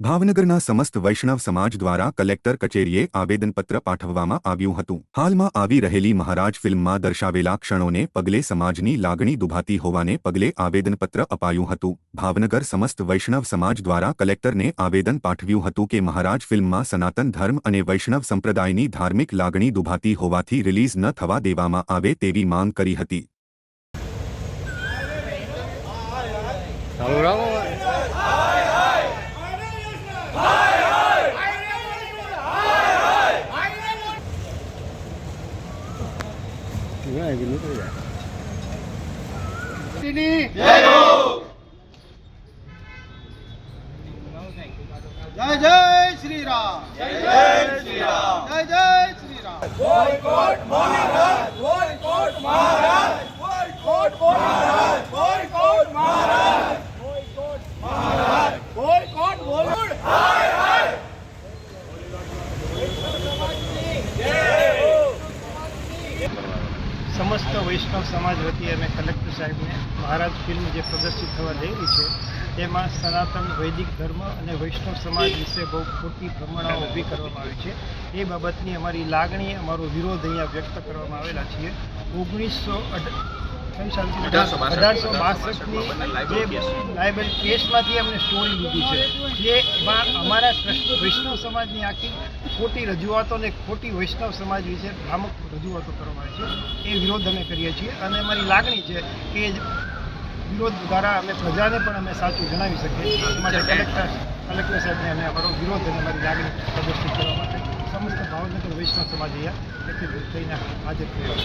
ભાવનગરના સમસ્ત વૈષ્ણવ સમાજ દ્વારા કલેક્ટર કચેરીએ આવેદનપત્ર પાઠવવામાં આવ્યું હતું. હાલમાં આવી રહેલી મહારાજ ફિલ્મમાં દર્શાવેલા ક્ષણોને પગલે સમાજની લાગણી દુભાતી હોવાને પગલે આવેદનપત્ર અપાયું હતું. ભાવનગર સમસ્ત વૈષ્ણવ સમાજ દ્વારા કલેક્ટરને આવેદન પાઠવ્યું હતું કે મહારાજ ફિલ્મમાં સનાતન ધર્મ અને વૈષ્ણવ સંપ્રદાયની ધાર્મિક લાગણી દુભાતી હોવાથી રિલીઝ ન થવા દેવામાં આવે તેવી માંગ કરી હતી. ચાલુ જાય. જય જય શ્રી રામ. જય જય શ્રી રામ. જય જય શ્રી રામ. સમસ્ત વૈષ્ણવ સમાજ વતી અને કલેક્ટર સાહેબને મહારાજ ફિલ્મ જે પ્રદર્શિત થવા જઈ રહી છે, તેમાં સનાતન વૈદિક ધર્મ અને વૈષ્ણવ સમાજ વિશે બહુ ખોટી ભ્રમણાઓ ઊભી કરવામાં આવી છે. એ બાબતની અમારી લાગણી, અમારો વિરોધ અહીંયા વ્યક્ત કરવામાં આવેલા છીએ. ઓગણીસો અઢારસો બાસઠની જે લાયબલ કેસમાંથી અમને સ્ટોરી લીધી છે. જેમાં અમારા વૈષ્ણવ સમાજની આખી ખોટી રજૂઆતો અને ખોટી વૈષ્ણવ સમાજ વિશે ભ્રામક રજૂઆતો કરવામાં આવે છે. એ વિરોધ અમે કરીએ છીએ અને અમારી લાગણી છે કે વિરોધ દ્વારા અમે પ્રજાને પણ અમે સાચું જણાવી શકીએ માટે કલેક્ટર કલેક્ટર સાહેબને અમે અમારો વિરોધ અને અમારી લાગણી પ્રદર્શિત કરવા માટે સમસ્ત ભાવનગર વૈષ્ણવ સમાજ અહીંયા એકત્રિત થઈને હાજર થયો